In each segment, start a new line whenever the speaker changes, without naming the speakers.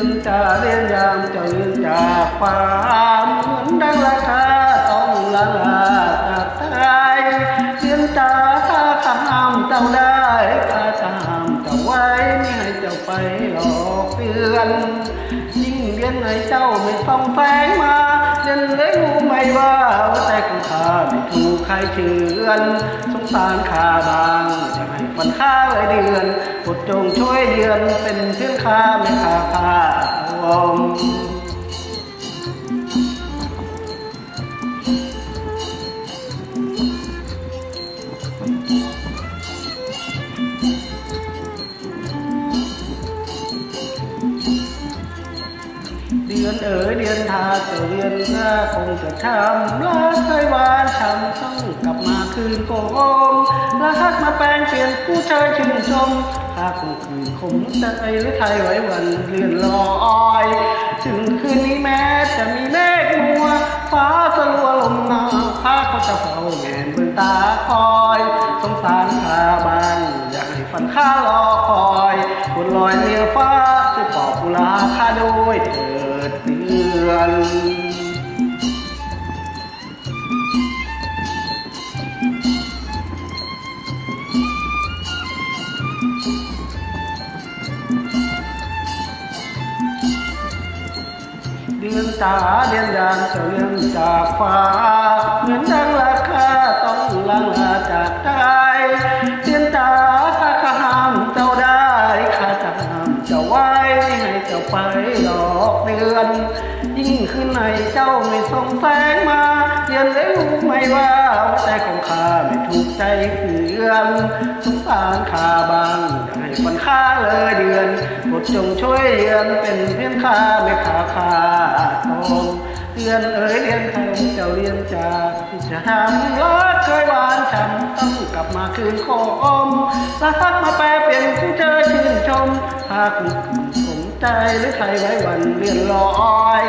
ยืนจ่าเรียนยามเจ้ายืนจากความเหมือนดังราคาต้องละลาจากตายเรียนจ่าถ้าข้ามเจ้าได้ข้าจะห้ามเจ้าไว้ไม่ให้เจ้าไปหลอกเตือนยิ่งเรียนไหนเจ้าไม่ต้องแฝงมาเรียนเลยรู้ไหมว่าว่าแต่ของข้าไม่ถูกใครเชือนสงสารข้าบางอย่าให้ฟันข้าเลยเดือนกดจงช่วยเยือนเป็นเพื่อนข้าไม่ขาข้า มเดือนเอ๋ยเดือนทาเจ้าเดือนหน้าคงจะช้ำรักเคยหวานช้ำต้องกลับมาคืนโกม รักมาแปลงเปลี่ยนผู้ชายชื่นชมข้าคงคืนคมใจหรือไทยไว้วันเลื่อนลอย ถึงคืนนี้แม้จะมีเมฆมัว ฟ้าสลัวลมหนาวข้าก็จะเฝ้าแงนบนตาคอยสงสารข้าบ้างอยากให้ฝันข้ารอคอยบนลอยเรือฟ้าช่วยปอบกุลาข้าด้วยเถิดเตือน เดือนตาเดือนยามเสือนจากฟ้าเหมือนดังราคาต้องลังลาจากใจเดือนตาถ้าข้าห้ามเจ้าได้ข้าจะห้ามเจ้าไว้ให้เจ้าไปหลอกเดือน ยิ่งขึ้นในเจ้าไม่ส่งแสงมาเดือนได้รู้ไหมว่าว่าใจของข้าไม่ถูกใจเพื่อนสงสารข้าบ้างอย่าให้ฝันข้าเลยเดือนกดจงช่วยเดือนเป็นเพื่อนข้าไม่ขาขา ดตรงเดือนเอ๋ยเรียนคำเจ้าเรียนจากที่จะทำรักเคยหวานช้ำต้องกลับมาคืนคมรักมาแปลเปลี่ยนผู้เจอชื่นชมหากคุณสนใจหรือใครไว้วันเรียนลอย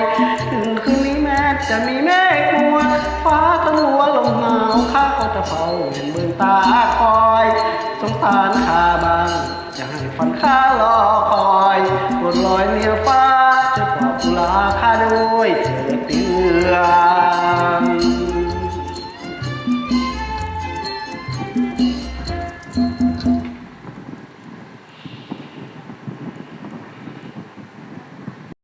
ถึงคืนนี้แม้จะมีเมฆมัวฟ้าตะลัวลมหนาวข้าก็จะเฝ้าเห็นเบืองตาคอย สงสารข้าบ้างจะให้ฝันข้ารอคอย